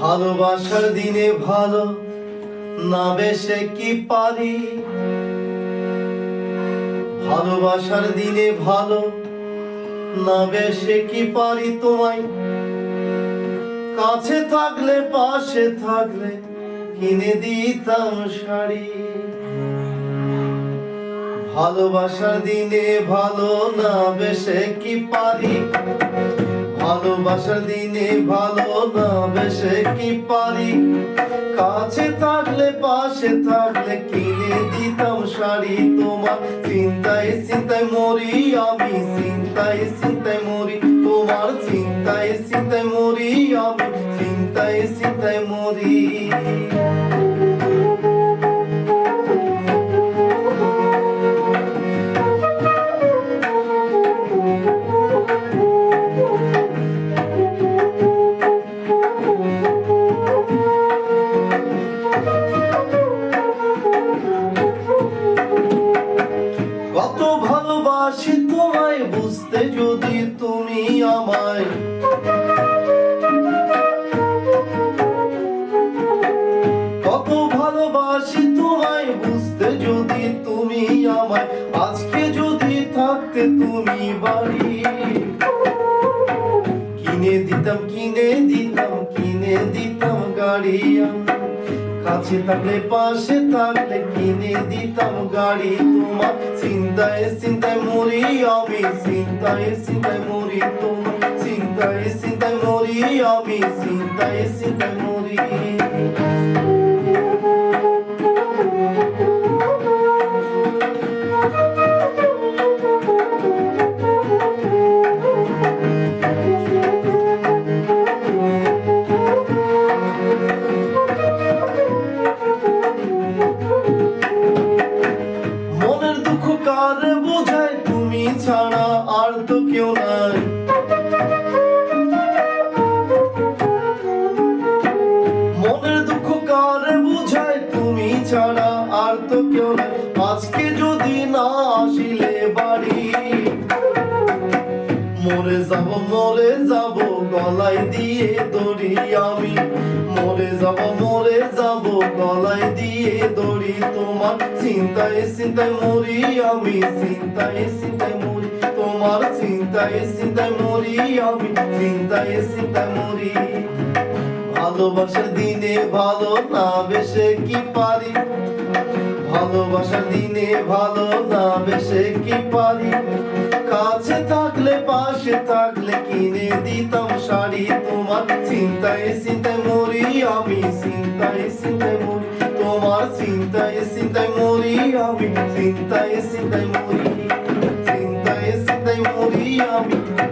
ভালোবাসার দিনে ভালো না বেশে কি পারি? ভালোবাসার দিনে ভালো না বেশে কি পারি তোমায়? কাছে থাকলে, পাশে থাকলে কিনে দিতাম শাড়ি। ভালোবাসার দিনে ভালো না বেশে কি পারি? ভালোবাসার দিনে ভালো না বেশে কি পারি? কাছে থাকলে, পাশে থাকলে কিনে দিতাম শাড়ি। তোমার চিন্তায় চিন্তায় মরি আমি, চিন্তায় চিন্তায় মরি। তোমার চিন্তায় চিন্তায় মরি আমি, চিন্তায় চিন্তায় মরি। কত ভালোবাসি তোমায় বুঝতে যদি তুমি আমায়। কত ভালোবাসি তোমায় বুঝতে যদি তুমি আমায়। আজকে যদি থাকতে তুমি বাড়ি। কিনে দিতাম কিনে দিতাম কিনে দিতাম গাড়ি আমি কাছে থাকলে, পাশে থাকলে কিনে দিতাম গাড়ি তোমার। চিন্তায় চিন্তায় মরি আমি, চিন্তায় চিন্তায় মরি তোমার। চিন্তায় চিন্তায় মরি আমি, চিন্তায় চিন্তায় মরি। আর কেউ নাই। মনের দুঃখ কার বোঝায় তুমি ছাড়া আর তো কেউ নাই। আজকে যদি না আসিলে বাড়ি, মরে যাব মরে যাব, গলায় দিয়ে দড়ি আমি। মরে যাব মরে যাব, গলায় দিয়ে দড়ি তোমার। চিন্তায় চিন্তায় মরি আমি, চিন্তায় চিন্তায় মরি চিন্তায় চিন্তায় মরি আমি, চিন্তায় চিন্তায় মরি। ভালোবাসার দিনে ভালো না বেশে কি পারি? ভালোবাসার দিনে ভালো না বেশে কি পারি? কাছে থাকলে, পাশে থাকলে কিনে দিতাম শাড়ি। তোমার চিন্তায় চিন্তায় মরি আমি, চিন্তায় চিন্তায় মরি। তোমার চিন্তায় চিন্তায় মরি আমি, চিন্তায় চিন্তায় মরি। আমি চিন্তায় চিন্তায়